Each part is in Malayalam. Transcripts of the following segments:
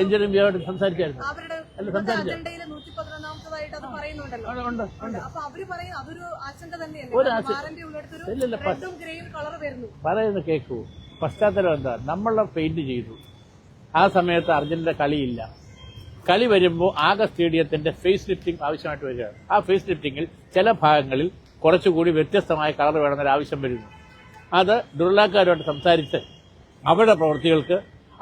എഞ്ചിനീയറിംഗ് വിഭാഗമായിട്ട് സംസാരിച്ചായിരുന്നു അല്ല, സംസാരിച്ചു പറയുന്ന കേൾക്കൂ പശ്ചാത്തലം എന്താ? നമ്മളെ പെയിന്റ് ചെയ്തു. ആ സമയത്ത് അർജന്റീന കളിയില്ല. കളി വരുമ്പോൾ ആകെ സ്റ്റേഡിയത്തിന്റെ ഫേസ് ലിഫ്റ്റിംഗ് ആവശ്യമായിട്ട് വരികയാണ്. ആ ഫേസ് ലിഫ്റ്റിംഗിൽ ചില ഭാഗങ്ങളിൽ കുറച്ചുകൂടി വ്യത്യസ്തമായ കളർ വേണമെന്നൊരു ആവശ്യം വരുന്നു. അത് ദുർലാക്കാരുമായിട്ട് സംസാരിച്ച് അവരുടെ പ്രവൃത്തികൾക്ക്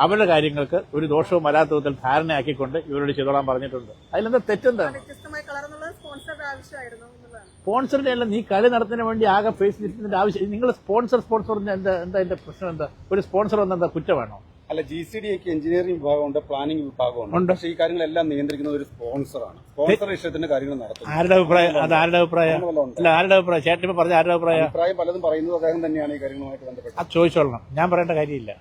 അവരുടെ കാര്യങ്ങൾക്ക് ഒരു ദോഷവും വരാത്ത വിധത്തിൽ ധാരണയാക്കിക്കൊണ്ട് ഇവരോട് ചെയ്തോളാൻ പറഞ്ഞിട്ടുണ്ട്. അതിലെന്താ തെറ്റെന്താണ്? സ്പോൺസറിന്റെ അല്ല നീ കളി നടത്തുന്നതിന് വേണ്ടി ആകെ ഫേസ് ലിഫ്റ്റിന്റെ ആവശ്യം. നിങ്ങൾ സ്പോൺസർ സ്പോൺസർ എന്താ എന്താ എന്റെ പ്രശ്നം എന്താ? ഒരു സ്പോൺസർ വന്ന എന്താ കുറ്റമാണോ? അല്ല ജി സി ഡി ഒക്കെ എഞ്ചിനീയറിംഗ് വിഭാഗമുണ്ട് പ്ലാനിംഗ് വിഭാഗമുണ്ട്. ഉണ്ട്. പക്ഷേ ഈ കാര്യങ്ങളെല്ലാം നിയന്ത്രിക്കുന്ന ഒരു സ്പോൺസറാണ് സ്പോൺസർ ഇഷ്ടത്തിന്റെ കാര്യങ്ങൾ നടത്തും ആരുടെ അഭിപ്രായം? അത് ആരുടെ അഭിപ്രായം? അല്ല ആരുടെ അഭിപ്രായം? ചേട്ടൻ പറഞ്ഞ ആരുടെ അഭിപ്രായം? അഭിപ്രായം പലതും പറയുന്നത് അദ്ദേഹം തന്നെയാണ് ഈ കാര്യങ്ങളുമായിട്ട് ബന്ധപ്പെട്ട് അത് ചോദിച്ചോളണം. ഞാൻ പറയേണ്ട കാര്യമില്ല.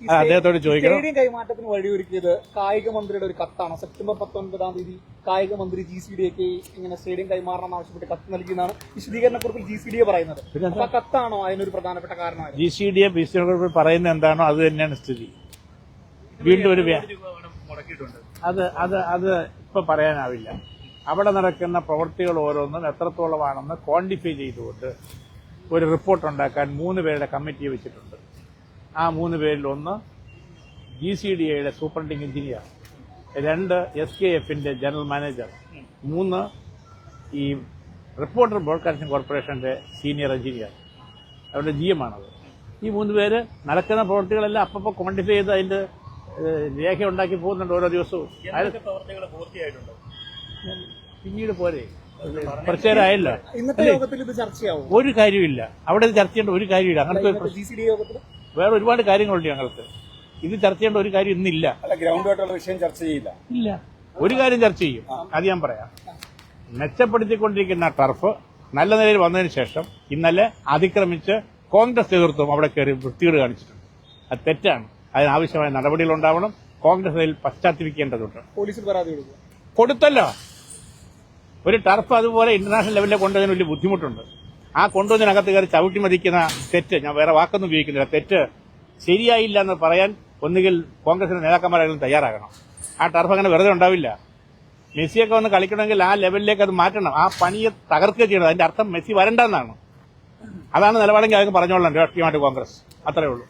അദ്ദേഹത്തോട് ചോദിക്കണം. സ്റ്റേഡിയം കൈമാറ്റത്തിന് വഴിയൊരുക്കിയത് കായിക മന്ത്രിയുടെ ഒരു കത്താണ്. സെപ്റ്റംബർ പത്തൊൻപതാം തീയതി കായിക മന്ത്രി ജി സി ഡി ഒക്കെ ഇങ്ങനെ സ്റ്റേഡിയം കൈമാറണം ആവശ്യപ്പെട്ട് കത്ത് നൽകിയെന്നാണ് വിശദീകരണക്കുറിപ്പിൽ ജി സി ഡി പറയുന്നത്. ആ കത്താണോ അതിനൊരു പ്രധാനപ്പെട്ട കാരണം G C D A B C പറയുന്നത് എന്താണോ അത് തന്നെയാണ് സ്ഥിതി. വീണ്ടും ഒരു അത് അത് അത് ഇപ്പൊ പറയാനാവില്ല. അവിടെ നടക്കുന്ന പ്രവൃത്തികൾ ഓരോന്നും എത്രത്തോളമാണെന്ന് ക്വാണ്ടിഫൈ ചെയ്തുകൊണ്ട് ഒരു റിപ്പോർട്ട് ഉണ്ടാക്കാൻ മൂന്ന് പേരുടെ കമ്മിറ്റി വെച്ചിട്ടുണ്ട്. ആ മൂന്ന് പേരിൽ ഒന്ന് ജി സി ഡി എയുടെ സൂപ്രണ്ടിങ് എഞ്ചിനീയർ രണ്ട് എസ് കെ എഫിന്റെ ജനറൽ മാനേജർ മൂന്ന് ഈ റിപ്പോർട്ടർ ബ്രോഡ്കാസ്റ്റിംഗ് കോർപ്പറേഷന്റെ സീനിയർ എഞ്ചിനീയർ അവരുടെ ജി എം ആണത്. ഈ മൂന്ന് പേര് നടക്കുന്ന പ്രവൃത്തികളെല്ലാം അപ്പപ്പോൾ ക്വാണ്ടിഫൈ ചെയ്ത് അതിന്റെ രേഖ ഉണ്ടാക്കി പോകുന്നുണ്ട് ഓരോ ദിവസവും. പിന്നീട് പോരെ. കുറച്ചു നേരം ആയില്ല ഇന്നത്തെ യോഗത്തിൽ ഇത് ചർച്ചയാവും. ഒരു കാര്യമില്ല അവിടെ ചർച്ച ചെയ്യേണ്ട ഒരു കാര്യമില്ല അങ്ങനത്തെ വേറെ ഒരുപാട് കാര്യങ്ങളുണ്ട് ഞങ്ങൾക്ക്. ഇത് ചർച്ച ചെയ്യേണ്ട ഒരു കാര്യം ഇന്നില്ല. അല്ല ഗ്രൗണ്ടുമായിട്ടുള്ള വിഷയം ചർച്ച ചെയ്യില്ല. ഇല്ല. ഒരു കാര്യം ചർച്ച ചെയ്യും. അത് ഞാൻ പറയാം. മെച്ചപ്പെടുത്തിക്കൊണ്ടിരിക്കുന്ന ടർഫ് നല്ല നിലയിൽ വന്നതിന് ശേഷം ഇന്നലെ അതിക്രമിച്ച് കോൺഗ്രസ് നേതൃത്വം അവിടെ കയറി വൃത്തികേട് കാണിച്ചിട്ടുണ്ട്. അത് തെറ്റാണ്. അതിനാവശ്യമായ നടപടികൾ ഉണ്ടാവണം. കോൺഗ്രസ് അതിൽ പശ്ചാത്തലിക്കേണ്ടതുണ്ട് പോലീസിൽ പരാതി കൊടുക്കുക. കൊടുത്തല്ലോ. ഒരു ടർഫ് അതുപോലെ ഇന്റർനാഷണൽ ലെവലിൽ കൊണ്ടുവന്നതിന് വലിയ ബുദ്ധിമുട്ടുണ്ട്. ആ കൊണ്ടുവന്നതിനകത്ത് കയറി ചവിട്ടി മതിക്കുന്ന തെറ്റ് ഞാൻ വേറെ വാക്കൊന്നും ഉപയോഗിക്കുന്നില്ല തെറ്റ് ശരിയായില്ല എന്ന് പറയാൻ ഒന്നുകിൽ കോൺഗ്രസിന്റെ നേതാക്കന്മാരായാലും തയ്യാറാകണം. ആ ടർഫ് അങ്ങനെ വെറുതെ ഉണ്ടാവില്ല. മെസ്സിയൊക്കെ വന്ന് കളിക്കണമെങ്കിൽ ആ ലെവലിലേക്ക് അത് മാറ്റണം. ആ പണിയെ തകർക്കുക ചെയ്യണം. അതിന്റെ അർത്ഥം മെസ്സി വരണ്ടെന്നാണ്. അതാണ് നിലപാടെങ്കിൽ അതൊക്കെ പറഞ്ഞോളാം രാഷ്ട്രീയമായിട്ട് കോൺഗ്രസ്. അത്രേ ഉള്ളൂ.